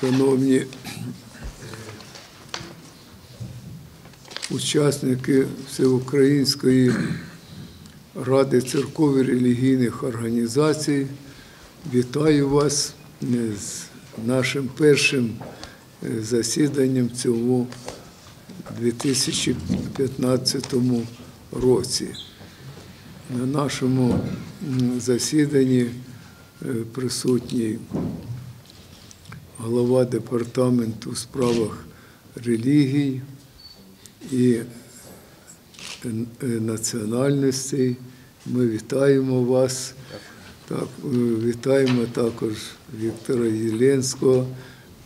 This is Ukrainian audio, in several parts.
шановні учасники Всеукраїнської Ради церков і релігійних організацій, вітаю вас з нашим першим е, засіданням в цьому 2015 році. На нашому засіданні е, присутній голова департаменту у справах релігій і е, національностей. Ми вітаємо вас. Так, е, вітаємо також Віктора Єленського,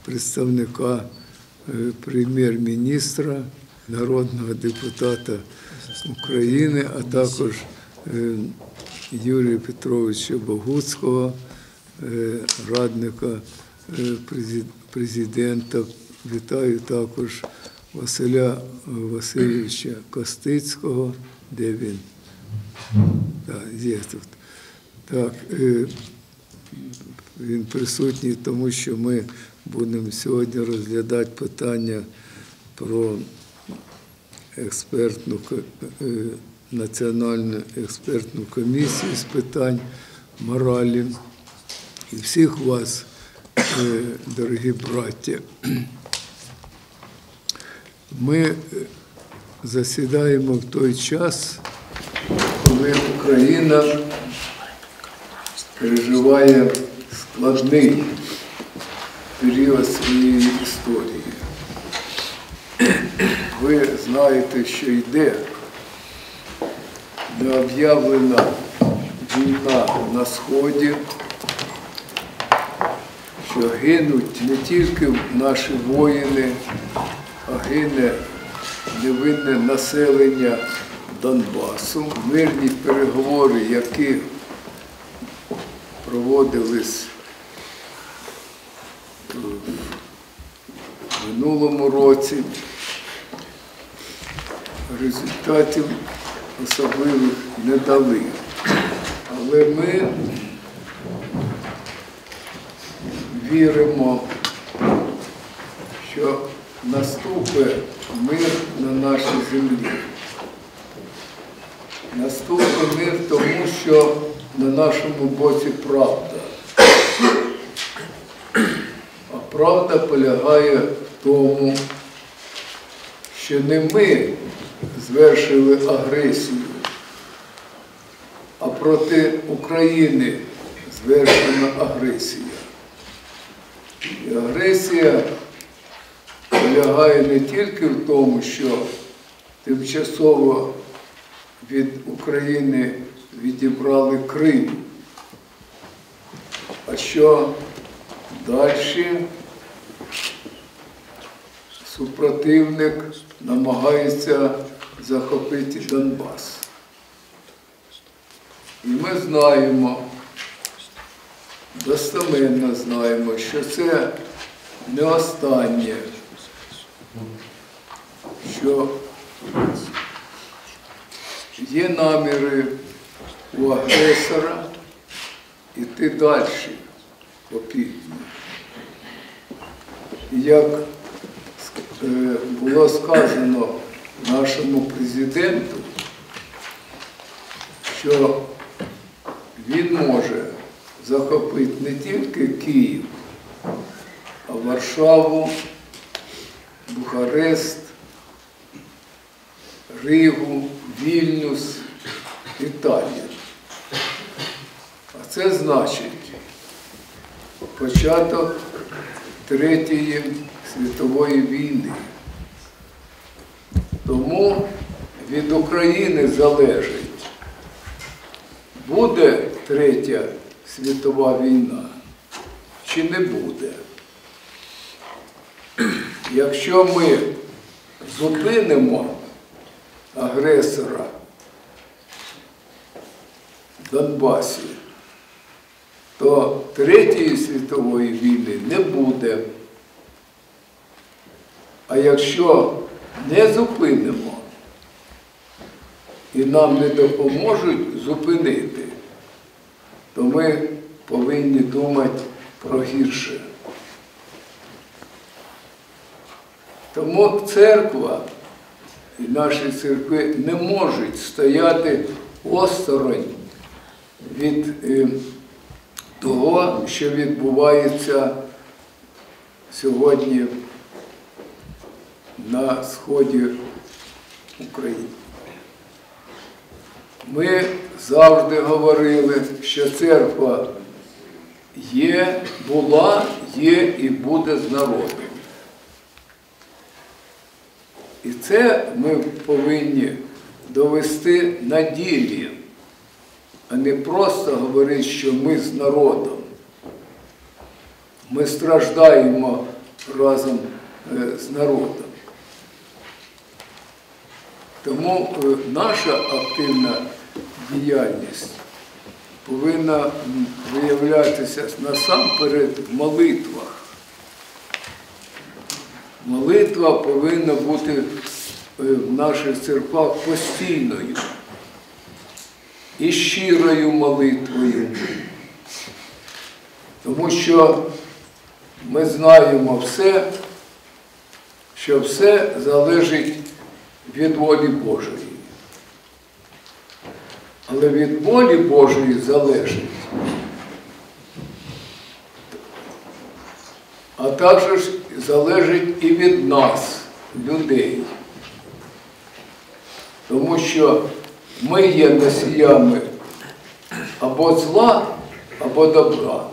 представника е, прем'єр-міністра, народного депутата України, а також Юрія Петровича Богуцького, радника президента. Вітаю також Василя Васильовича Костицького, де він? Так, є тут. Так, е, він присутній, тому що ми будемо сьогодні розглядати питання про експертну е, національну експертну комісію з питань моралі. І всіх вас, е, дорогі браття, ми е, засідаємо в той час, коли Україна переживає складний період своєї історії. Ви знаєте, що йде необ'явлена війна на Сході, що гинуть не тільки наші воїни, а гине невинне населення Донбасу. Мирні переговори, які проводились в минулому році, результатів особливих не дали. Але ми віримо, що наступить мир на нашій землі. Наступить мир тому, що на нашому боці правда. А правда полягає в тому, що не ми звершили агресію, а проти України звершена агресія. Агресія полягає не тільки в тому, що тимчасово від України відібрали Крим, а що далі супротивник намагається захопити Донбас. І ми знаємо, достеменно знаємо, що це не останнє, що є наміри у агресора йти далі по півдню. І як е, було сказано нашому президенту, що він може захопити не тільки Київ, а Варшаву, Бухарест, Ригу, Вільнюс, Італію. А це значить початок Третьої світової війни. Тому від України залежить, буде Третя світова війна чи не буде. Якщо ми зупинимо агресора в Донбасі, то Третьої світової війни не буде. А якщо не зупинимо і нам не допоможуть зупинити, то ми повинні думати про гірше. Тому церква і наші церкви не можуть стояти осторонь від е, того, що відбувається сьогодні на сході України. Ми завжди говорили, що церква є, була, є і буде з народом. І це ми повинні довести на ділі, а не просто говорити, що ми з народом. Ми страждаємо разом е, з народом. Тому е, наша активна діяльність повинна виявлятися насамперед в молитвах. Молитва повинна бути е, в наших церквах постійною і щирою молитвою. Тому що ми знаємо все, що все залежить від волі Божої. Але від волі Божої залежить. А також залежить і від нас, людей. Тому що ми є носіями або зла, або добра.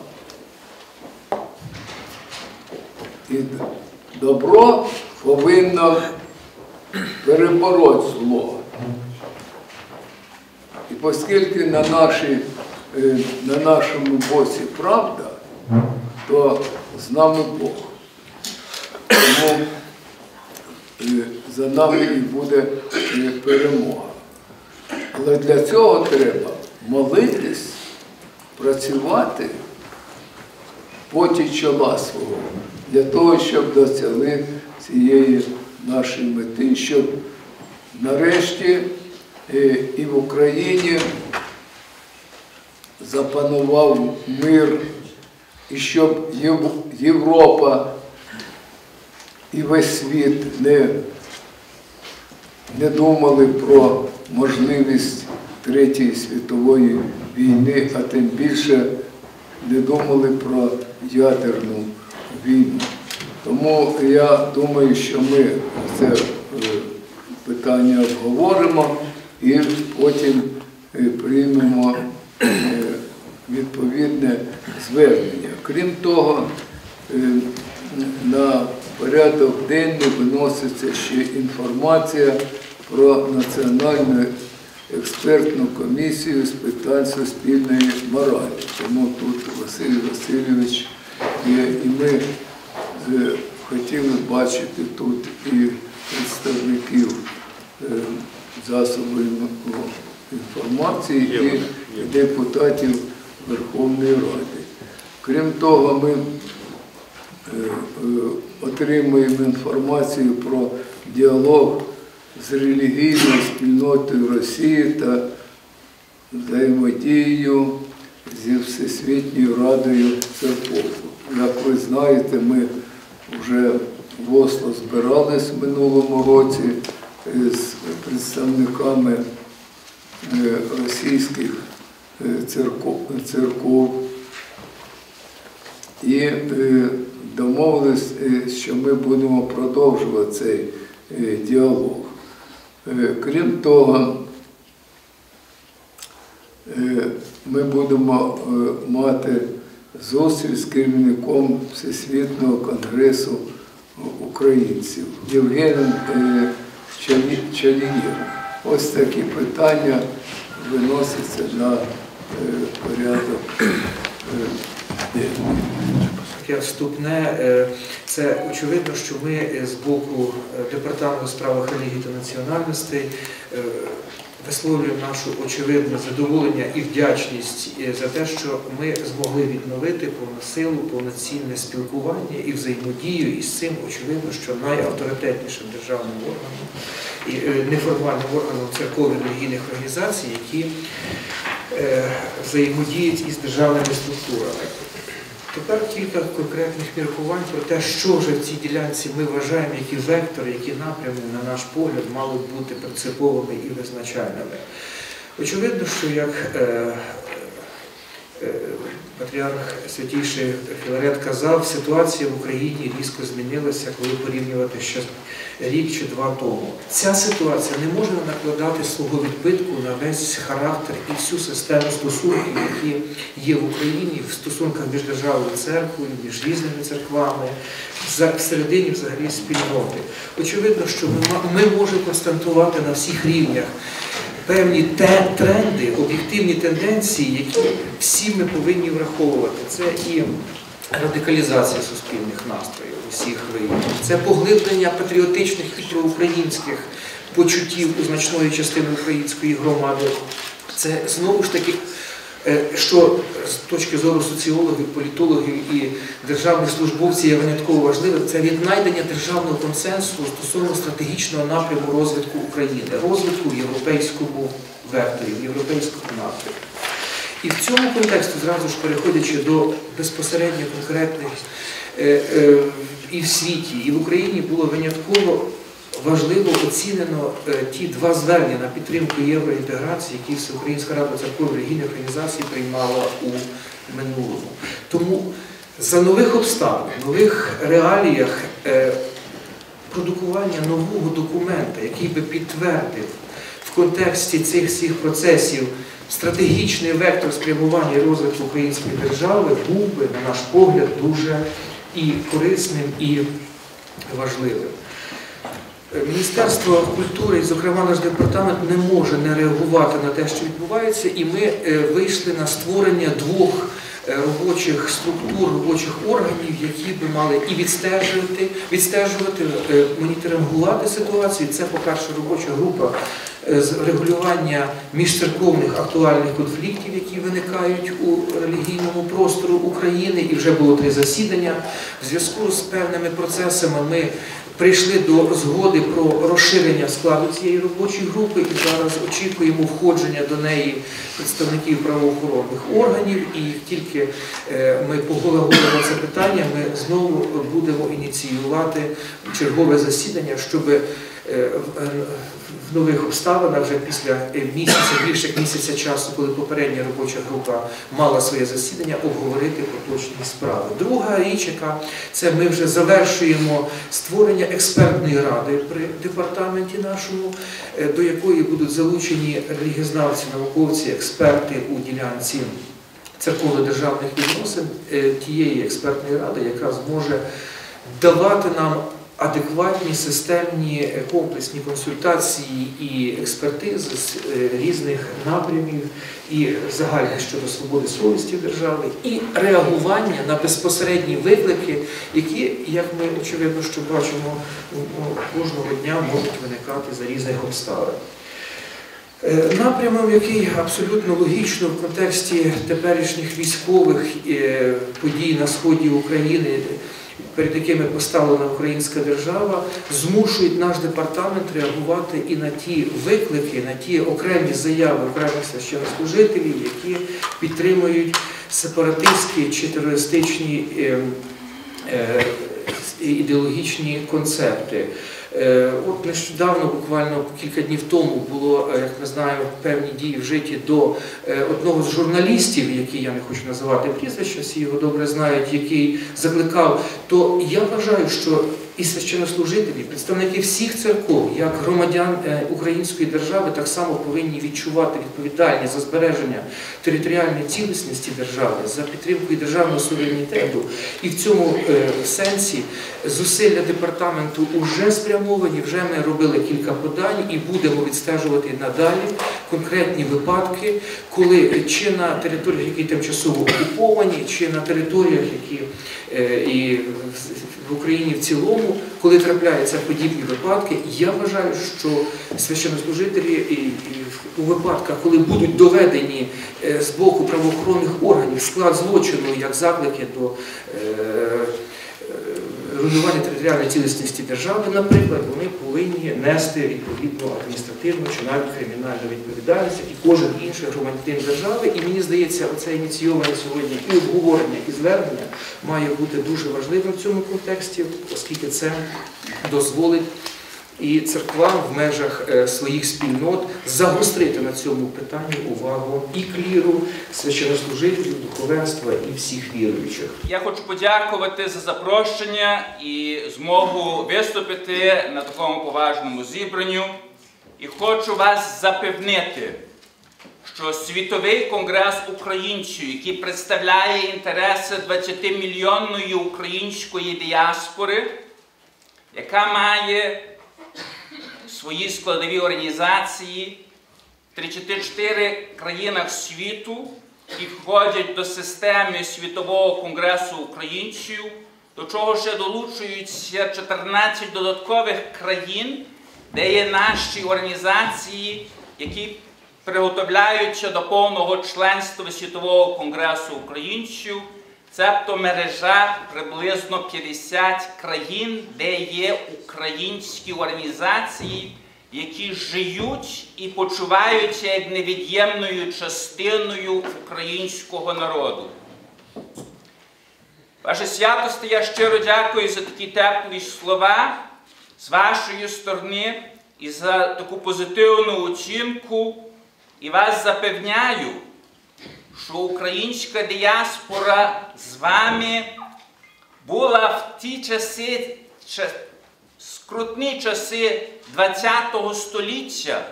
І добро повинно перебороти зло. І оскільки на, е, на нашому боці правда, то з нами Бог. Тому е, за нами і буде е, перемога. Але для цього треба молитись, працювати поті чола свого, для того, щоб досягли цієї нашої мети, щоб нарешті і в Україні запанував мир, і щоб Європа і весь світ не, не думали про можливість Третьої світової війни, а тим більше не думали про ядерну війну. Тому я думаю, що ми це е, питання обговоримо і потім е, приймемо е, відповідне звернення. Крім того, е, на порядок денний виноситься ще інформація про національну експертну комісію з питань суспільної моралі. Тому тут Василь Васильович є, і ми хотіли бачити тут і представників засобів інформації і депутатів Верховної Ради. Крім того, ми е, е, отримуємо інформацію про діалог з релігійною спільнотою Росії та взаємодією зі Всесвітньою Радою церков. Як ви знаєте, ми вже в Осло збирались в минулому році з представниками е, російських е, церков, і е, домовились, що ми будемо продовжувати цей діалог. Крім того, ми будемо мати зустріч з керівником Всесвітнього конгресу українців Євгеном Чалієм. Ось такі питання виносяться на е, порядок е. Таке вступне. е, Це очевидно, що ми з боку департаменту у справах релігії та національностей висловлюємо нашу очевидне задоволення і вдячність е, за те, що ми змогли відновити повносилу, повноцінне спілкування і взаємодію із цим, очевидно, що найавторитетнішим державним органом і е, неформальним органом церковних релігійних організацій, які е, взаємодіють із державними структурами. Тепер кілька конкретних міркувань про те, що вже в цій ділянці ми вважаємо, які вектори, які напрями, на наш погляд, мали б бути принциповими і визначальними. Очевидно, що як е, патріарх Святійший Філарет казав, ситуація в Україні різко змінилася, коли порівнювати ще рік чи два тому. Ця ситуація не може накладати свого відбитку на весь характер і всю систему стосунків, які є в Україні в стосунках між державою і церквою, між різними церквами, всередині взагалі спільноти. Очевидно, що ми, ми можемо констатувати на всіх рівнях певні те- тренди, об'єктивні тенденції, які всі ми повинні враховувати. Це і радикалізація суспільних настроїв усіх країн, це поглиблення патріотичних і проукраїнських почуттів у значної частини української громади. Це знову ж таки. Е, Що з точки зору соціологів, політологів і державних службовців є винятково важливим, це віднайдення державного консенсусу стосовно стратегічного напряму розвитку України, розвитку в європейському векторі, в європейському напрямку. І в цьому контексті, зразу ж переходячи до безпосередньо конкретних е, е, і в світі, і в Україні було винятково важливо оцінено е, ті два звернення на підтримку євроінтеграції, які Всеукраїнська рада церков релігійних організацій приймала у минулому. Тому за нових обставин, нових реаліях е, продукування нового документа, який би підтвердив в контексті цих всіх процесів стратегічний вектор спрямування розвитку української держави був би, на наш погляд, дуже і корисним, і важливим. Міністерство культури, і, зокрема, наш департамент, не може не реагувати на те, що відбувається, і ми е, вийшли на створення двох е, робочих структур, робочих органів, які би мали і відстежувати, відстежувати, е, моніторингувати ситуацію. Це, по-перше, робоча група з регулювання міжцерковних актуальних конфліктів, які виникають у релігійному простору України, і вже було три засідання. В зв'язку з певними процесами ми прийшли до згоди про розширення складу цієї робочої групи і зараз очікуємо входження до неї представників правоохоронних органів. І тільки е, ми поголовуємо це питання, ми знову будемо ініціювати чергове засідання, щоб е, в- нових обставинах вже після е, місяця, більше місяця часу, коли попередня робоча група мала своє засідання, обговорити поточні справи. Друга річ, яка це ми вже завершуємо створення експертної ради при департаменті нашому, е, до якої будуть залучені релігізнавці, науковці, експерти у ділянці церковно-державних відносин е, тієї експертної ради, яка зможе давати нам адекватні системні е, комплексні консультації і експертизи з е, різних напрямів і загальне щодо свободи совісті держави, і реагування на безпосередні виклики, які, як ми очевидно, що бачимо, кожного дня можуть виникати за різних обставин. Е, Напрямом, який абсолютно логічно в контексті теперішніх військових подій на сході України, перед якими поставлена українська держава, змушують наш департамент реагувати і на ті виклики, на ті окремі заяви окремих священнослужителів, які підтримують сепаратистські чи терористичні е, е, ідеологічні концепти. Е, От нещодавно, буквально кілька днів тому, було, е, як ми знаємо, певні дії в житті до е, одного з журналістів, який я не хочу називати прізвище, всі його добре знають, який закликав. То я вважаю, що і священнослужителі, представники всіх церков, як громадян е, української держави, так само повинні відчувати відповідальність за збереження територіальної цілісності держави, за підтримкою державного суверенітету. І в цьому е, сенсі зусилля департаменту вже спрямовані, вже ми робили кілька подань і будемо відстежувати надалі конкретні випадки, коли чи на територіях, які тимчасово окуповані, чи на територіях, які е, і в- Україні в цілому, коли трапляються подібні випадки, я вважаю, що священнослужителі і, у випадках, коли будуть доведені е, з боку правоохоронних органів склад злочину як заклики до е, руйнування територіальної цілісності держави, наприклад, вони повинні нести відповідну адміністративну чи навіть кримінальну відповідальність, як і кожен інший громадянин держави. І мені здається, оце ініційоване сьогодні і обговорення, і звернення має бути дуже важливим в цьому контексті, оскільки це дозволить і церквам в межах е, своїх спільнот загострити на цьому питанні увагу і кліру, священнослужителів, духовенства і всіх віруючих. Я хочу подякувати за запрошення і змогу виступити на такому поважному зібранню. І хочу вас запевнити, що Світовий конгрес українців, який представляє інтереси 20-мільйонної української діаспори, яка має свої складові організації в 34 країнах світу і входять до системи Світового конгресу українців, до чого ще долучуються 14 додаткових країн, де є наші організації, які приготовляються до повного членства Світового конгресу українців. Цебто мережа приблизно 50 країн, де є українські організації, які живуть і почуваються як невід'ємною частиною українського народу. Ваше святості, я щиро дякую за такі теплі слова з вашої сторони і за таку позитивну оцінку. І вас запевняю, що українська діаспора з вами була в ті часи, скрутні часи ХХ століття,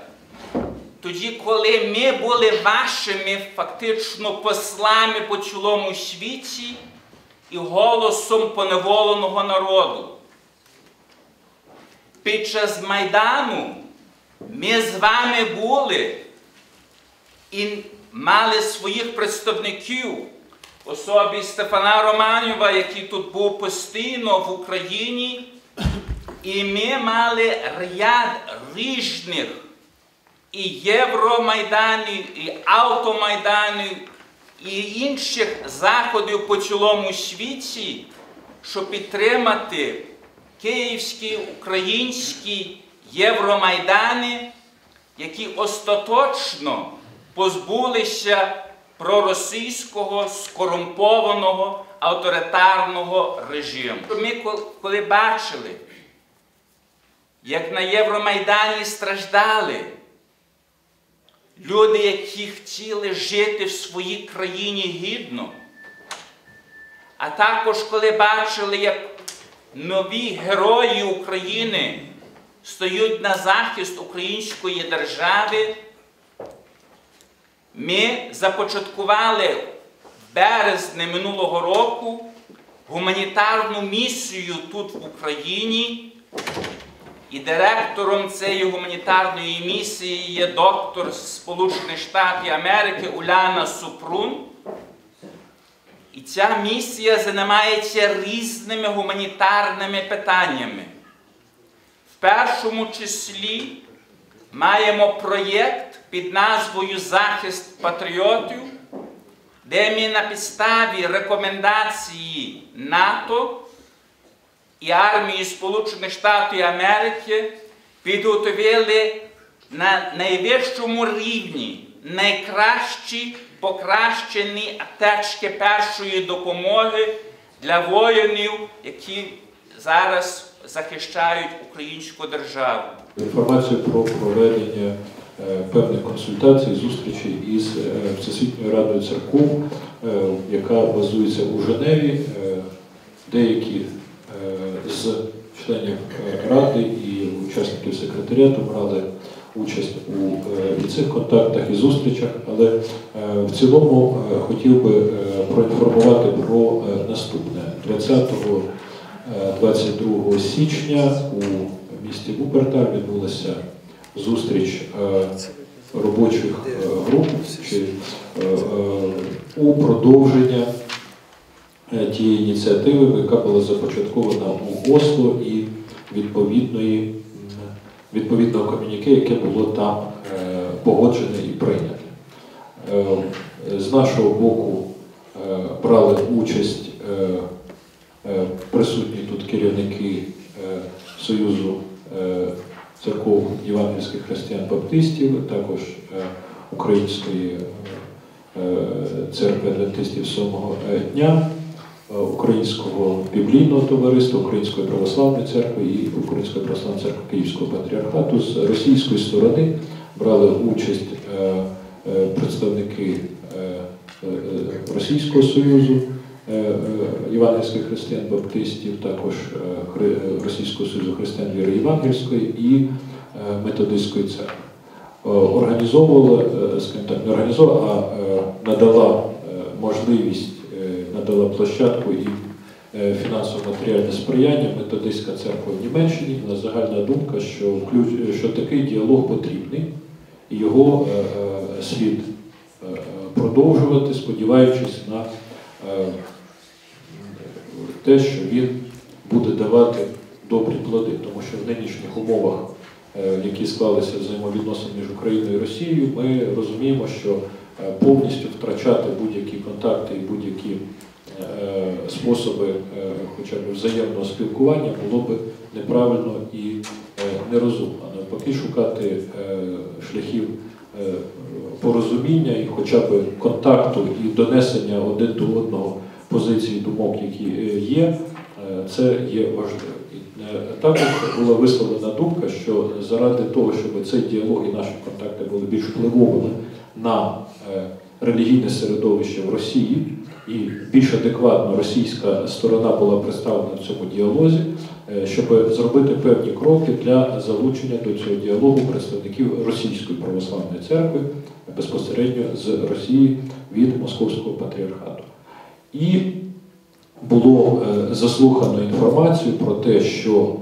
тоді, коли ми були вашими фактично послами по цілому світі і голосом поневоленого народу. Під час Майдану ми з вами були і мали своїх представників, особі Стефана Романєва, який тут був постійно в Україні, і ми мали ряд різних і Євромайданів, і автомайданів, і інших заходів по цілому світі, щоб підтримати київські, українські Євромайдани, які остаточно позбулися проросійського скорумпованого авторитарного режиму. Ми коли бачили, як на Євромайдані страждали люди, які хотіли жити в своїй країні гідно, а також коли бачили, як нові герої України стають на захист української держави, ми започаткували в березні минулого року гуманітарну місію тут в Україні. І директором цієї гуманітарної місії є доктор Сполучених Штатів Америки Уляна Супрун. І ця місія займається різними гуманітарними питаннями. В першому числі маємо проєкт під назвою Захист патріотів, де ми на підставі рекомендації НАТО і армії Сполучених Штатів Америки підготовили на найвищому рівні найкращі покращені аптечки першої допомоги для воїнів, які зараз захищають українську державу. інформацію про проведення певних консультацій, зустрічей із е, Всесвітньою Радою церков, е, яка базується у Женеві. Е, Деякі е, з членів е, ради і учасників секретаріату брали участь у е, цих контактах і зустрічах, але е, в цілому е, хотів би е, проінформувати про е, наступне 20 22 січня у місті Вуперталь відбулася зустріч е, робочих е, груп чи е, у продовження тієї ініціативи, яка була започаткована у Осло і відповідної, відповідного комюніке, яке було там погоджене і прийняте. З нашого боку брали участь Присутні тут керівники Союзу церков євангельських християн-баптистів, також е, Української е, церкви адвентистів сьомого е, дня, е, Українського біблійного товариства, Української православної церкви і Української православної церкви Київського патріархату. З російської сторони брали участь е, е, представники е, е, Російського Союзу е, е, євангельських християн-баптистів, також е, Російського Союзу християн віри Євангельської і е, методистської церкви. Е, Організовувала, е, скажімо так, не організовувала, а е, надала е, можливість, е, надала площадку і е, фінансово-матеріальне сприяння методистська церква в Німеччині. У нас загальна думка, що, включ- що такий діалог потрібний, і його е, е, слід е, е, продовжувати, сподіваючись на е, те, що він буде давати добрі плоди, тому що в нинішніх умовах, е, які склалися взаємовідносин між Україною і Росією, ми розуміємо, що е, повністю втрачати будь-які контакти і будь-які е, способи хоча б взаємного спілкування було б неправильно і нерозумно. Навпаки, шукати е, шляхів порозуміння і хоча б контакту і донесення один до одного позицій думок, які е, є, е, це є важливо. Е, Також була висловлена думка, що заради того, щоб цей діалог і наші контакти були більш впливовими на релігійне середовище в Росії, і більш адекватно російська сторона була представлена в цьому діалозі, щоб зробити певні кроки для залучення до цього діалогу представників Російської православної церкви безпосередньо з Росії від Московського патріархату. І було е, заслухано інформацію про те, що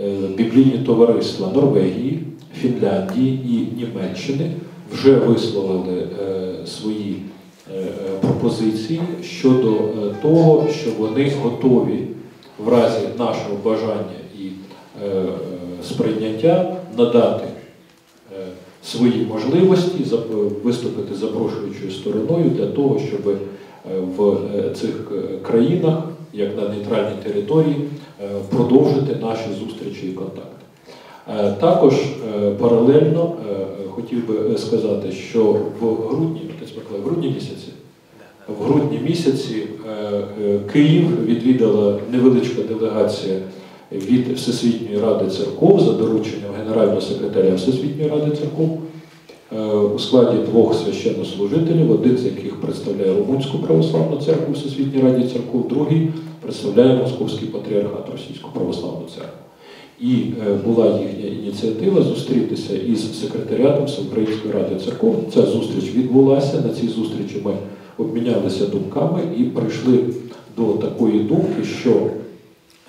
е, біблійні товариства Норвегії, Фінляндії і Німеччини вже висловили е, свої пропозиції щодо того, що вони готові в разі нашого бажання і сприйняття надати свої можливості, виступити запрошуючою стороною для того, щоб в е, цих е, країнах, як на нейтральній території, е, продовжити наші зустрічі і контакти. Також паралельно хотів би сказати, що в грудні, в грудні місяці, в грудні місяці Київ відвідала невеличка делегація від Всесвітньої ради церков за дорученням генерального секретаря Всесвітньої ради церков у складі двох священнослужителів, один з яких представляє Румунську православну церкву Всесвітній раді церков, другий представляє Московський патріархат Російську православну церкву. І е, була їхня ініціатива зустрітися із секретаріатом Всеукраїнської ради церков. Ця зустріч відбулася. На цій зустрічі ми обмінялися думками і прийшли до такої думки, що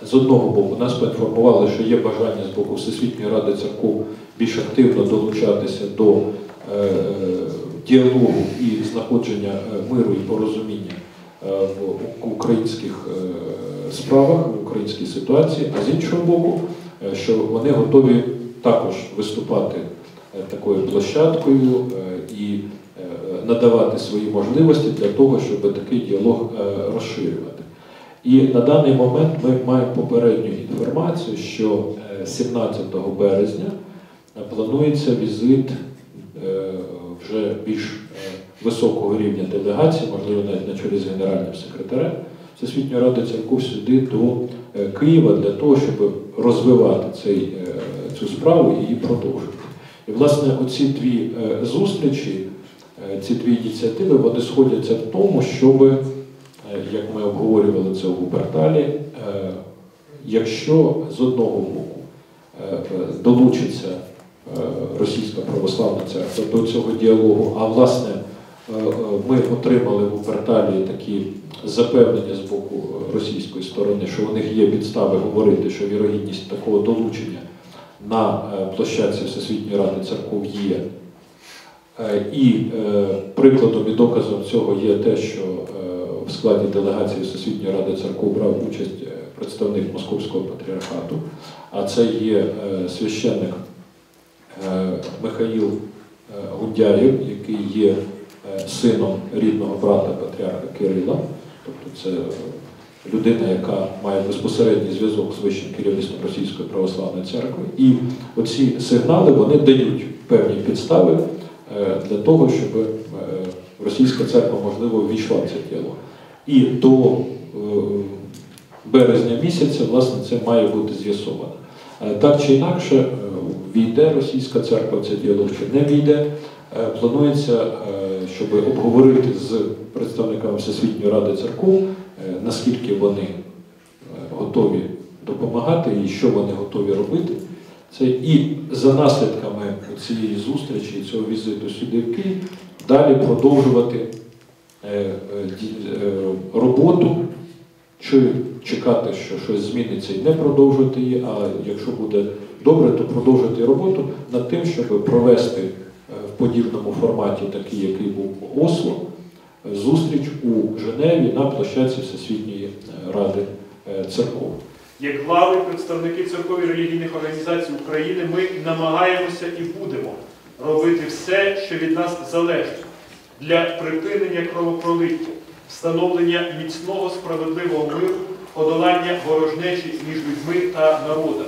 з одного боку нас поінформували, що є бажання з боку Всесвітньої ради церков більш активно долучатися до е, е, діалогу і знаходження е, миру і порозуміння е, в українських е, справах, в українській ситуації, а з іншого боку, е, що вони готові також виступати е, такою площадкою е, і е, надавати свої можливості для того, щоб такий діалог е, розширювати. І на даний момент ми маємо попередню інформацію, що е, 17 березня е, планується візит е, вже більш е, високого рівня делегації, можливо, навіть на чолі з генеральним секретарем Всесвітньої ради церков сюди до е, Києва для того, щоб розвивати цей, е, цю справу і її продовжувати. І, власне, оці дві е, зустрічі, е, ці дві ініціативи, вони сходяться в тому, щоб, е, як ми обговорювали це у порталі, е, якщо з одного боку е, е, долучиться е, Російська православна церква до цього діалогу, а власне е, е, ми отримали в порталі такі запевнення з боку російської сторони, що у них є підстави говорити, що вірогідність такого долучення на е, площадці Всесвітньої ради церков є. Е, І е, прикладом і доказом цього є те, що е, в складі делегації Всесвітньої ради церков брав участь е, представник Московського патріархату, а це є е, священник е, Михаїл е, Гундяєв, який є е, сином рідного брата патріарха Кирила, тобто це е, людина, яка має безпосередній зв'язок з вищим керівництвом Російської православної церкви. І оці сигнали вони дають певні підстави е, для того, щоб е, російська церква можливо ввійшла в це діло. І до е, березня місяця, власне, це має бути з'ясовано. Е, Так чи інакше, е, війде російська церква в це діло чи не війде, е, планується, щоб обговорити з представниками Всесвітньої ради церков, наскільки вони готові допомагати і що вони готові робити. Це і за наслідками цієї зустрічі, цього візиту сюди в Київ, далі продовжувати роботу, чи чекати, що щось зміниться і не продовжувати її, а якщо буде добре, то продовжити роботу над тим, щоб провести е, в подібному форматі, такий, який був Осло, зустріч у Женеві на площадці Всесвітньої е, ради е, церков. Як глави, представники церков релігійних організацій України, ми намагаємося і будемо робити все, що від нас залежить для припинення кровопролиття, встановлення міцного справедливого миру, подолання ворожнечі між людьми та народами.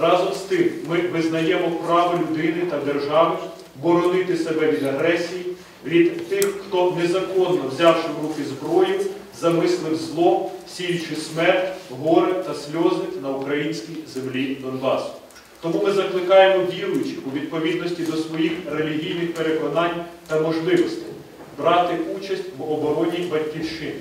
Разом з тим, ми визнаємо право людини та держави боронити себе від агресії, від тих, хто незаконно взявши в руки зброю, замислив зло, сіючи смерть, горе та сльози на українській землі Донбасу. Тому ми закликаємо віруючих у відповідності до своїх релігійних переконань та можливостей брати участь в обороні батьківщини.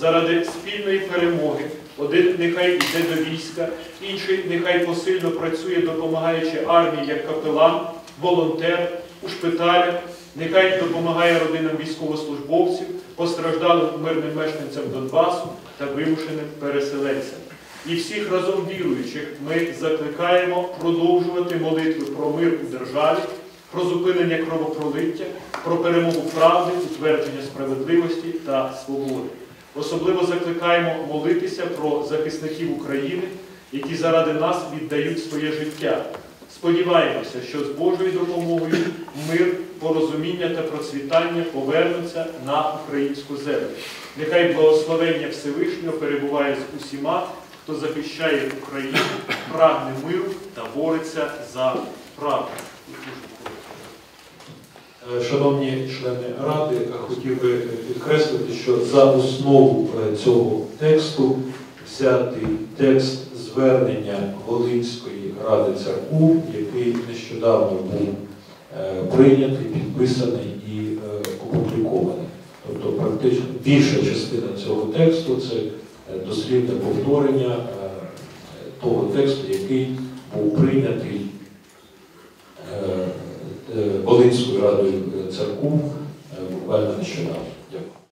Заради спільної перемоги один нехай йде до війська, інший нехай посильно працює, допомагаючи армії як капелан, волонтер у шпиталях, нехай допомагає родинам військовослужбовців, постраждалим мирним мешканцям Донбасу та вимушеним переселенцям. І всіх разом віруючих ми закликаємо продовжувати молитви про мир у державі, про зупинення кровопролиття, про перемогу правди, утвердження справедливості та свободи. Особливо закликаємо молитися про захисників України, які заради нас віддають своє життя. Сподіваємося, що з Божою допомогою мир, порозуміння та процвітання повернуться на українську землю. Нехай благословення Всевишнього перебуває з усіма, хто захищає Україну, прагне миру та бореться за правду. Е, Шановні члени ради, хотів би підкреслити, що за основу е, цього тексту взятий текст звернення Волинської ради церков, який нещодавно був е, прийнятий, підписаний і опублікований. Тобто, практично більша частина цього тексту це дослівне повторення того тексту, який був прийнятий Волинською радою церков е, буквально нещодавно.